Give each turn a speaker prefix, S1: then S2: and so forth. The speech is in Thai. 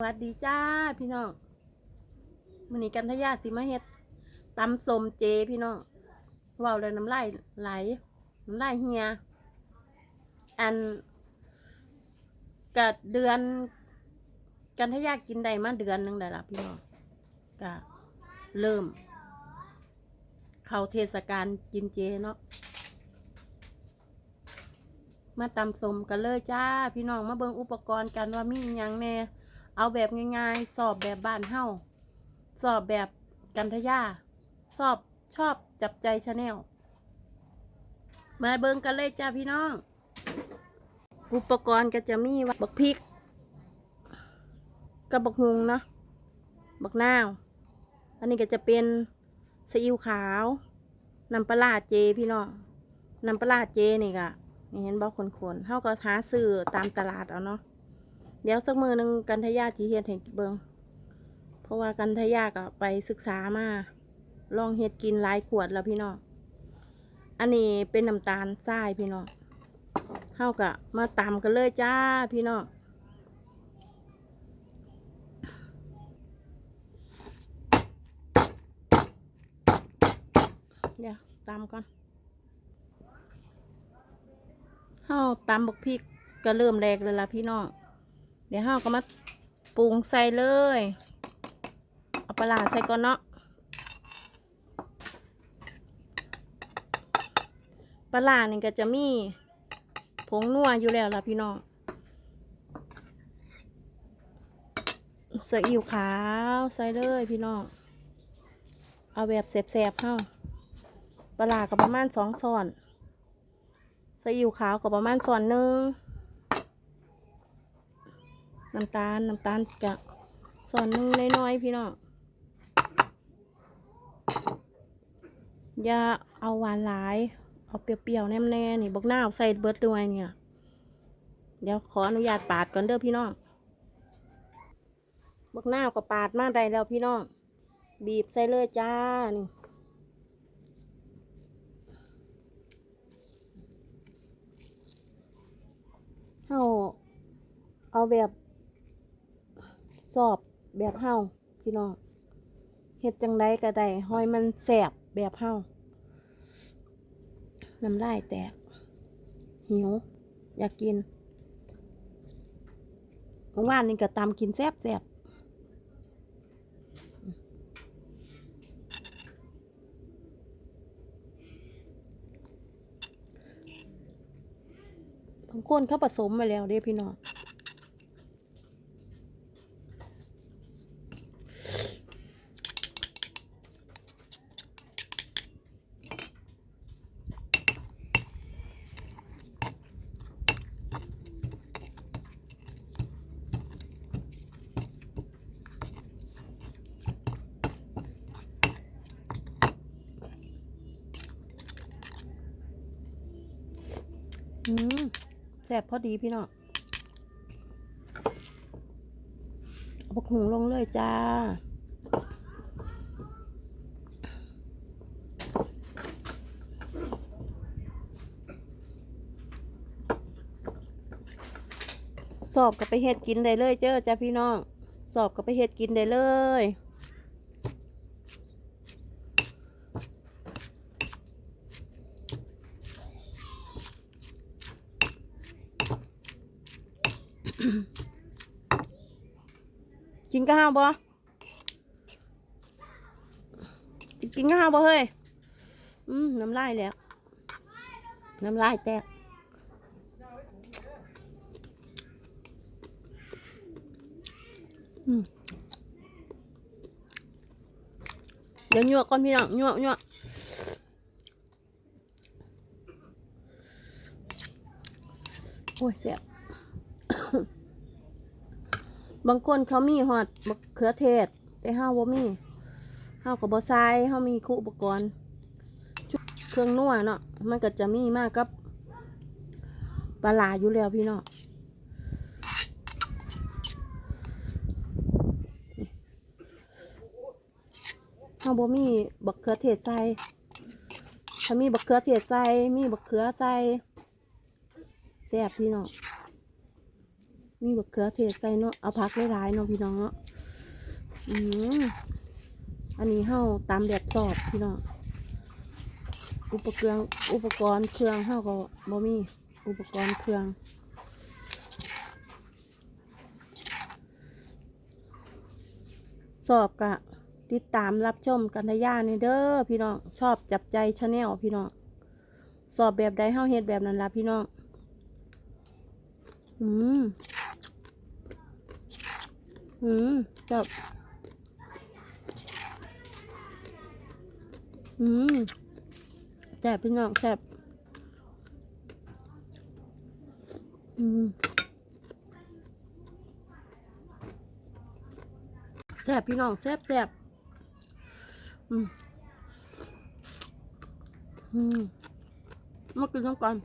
S1: สวัสดีจ้าพี่น้องมันนี้กันทะยาสิมาเฮ็ดตำสมเจพี่น้องว้าวเลยน้ำลายไหลน้ำลายเฮีย อันกัเดือน กันทะยากินได้มาเดือนหนึงได้ละพี่น้องก็เริ่ม เข้าเทศกาลกินเจเนาะมาตำสมกันเลยจ้า พี่น้องมาเบิ่งอุปกรณ์กันว่ามีอยังแน่ เอาแบบง่ายๆ สอบแบบบ้านเฮาสอบแบบกันทยา สอบชอบจับใจชาแนลมาเบิ่งกันเลยจ้าพี่น้อง อุปกรณ์ก็จะมีว่าบักพริก กับบักฮุงเนาะบักนาว อันนี้ก็จะเป็นซีอิ๊วขาว น้ำปลาเจพี่น้อง น้ำปลาเจนี่ก็เห็นบอกคนๆเฮาก็หาซื้อตามตลาดเอาเนาะ เดี๋ยวสักมือหนึ่งกันทยาที่เฮ็ดให้เบิงเพราะว่ากันทยาก็ไปศึกษามาลองเฮ็ดกินหลายขวดแล้วพี่น้องอันนี้เป็นน้ำตาลทรายพี่น้องเฮาก็มาตำกันเลยจ้าพี่น้องเดี๋ยวตำก่อนเฮาตำบักพริกก็เริ่มแรกเลยล่ะพี่น้อง เดี๋ยวเฮาก็มาปรุงใส่เลย เอาปลาใส่ก่อนเนาะปลาร้านี่ก็จะมีผงนัวอยู่แล้วล่ะพี่น้องซีอิ๊วขาวใส่เลยพี่น้อง เอาแบบแสบๆเฮาปลาร้าก็ประมาณสองช้อนซีอิ๊วขาวก็ประมาณช้อนหนึ่ง น้ำตาลน้ำตาลกะส่วนหนึ่งน้อยๆพี่น้องอย่าเอาหวานหลาย เอาเปรี้ยวๆแน่ ๆ นี่บอกหน้าใส่เบิร์ดด้วยเนี่ย เดี๋ยวขออนุญาตปาดก่อนเด้อพี่น้องบอกหน้าก็ปาดมาได้แล้วพี่น้อง บีบใส่เลยจ้า นี่เอาเอาแบบ สอบแบบเฮาพี่น้องเฮ็ดจังไดก็ได้หอยมันแสบแบบเฮาน้ำลายแตก หิว อยากกินเมื่อวานนี่ก็ตามกินแซบแซบบางคนเขาผสมมาแล้วเด้พี่น้อง อืมแซ่บพอดีพี่น้องเอาบักหุงลงเลยจ้าสอบกับไปเฮ็ดกินได้เลยเจ้อจ้าพี่น้อง สอบกับไปเฮ็ดกินได้เลย กินข้าวบ่กินข้าวบ่เฮ้ย อืมน้ำลายแล้ว น้ำลายแตกเดี๋ยวหยวกก่อนพี่น้องหยวกหยวโอ้ยเสียบ บางคนเขามีหอดมะเขือเทศ แต่ห้าวบ่มีห้าวกับบอไซห้าวมีคู่อุปกรณ์ชุดเครื่องนัวเนาะมันก็จะมีมากกับปลาลาอยู่แล้วพี่เน้องห้าวบ่มีบักเขือเทศใส่ถ้ามีบักเขือเทศใส่มีบักเขือใส่แซ่บพี่เน้อง มีบักเขือเทศใส่เนาะ เอาผักหลายๆเนาะพี่น้องเนาะ อืมอันนี้เฮาตามแบบสอบพี่น้อง อุปกรณ์อุปกรณ์เครื่องเฮาก็บ่มี อุปกรณ์เครื่องสอบกะติดตามรับชมกันทะยาในเด้อพี่น้องชอบจับใจชาแนลพี่น้องสอบแบบใดเฮาเฮ็ดแบบนั้นล่ะพี่น้องอืม อืมจับ อืมแซ่บพี่น้องแซ่บอืมแซ่บพี่น้องแซ่บแซ่บอืมอืมมากินทั้งกัน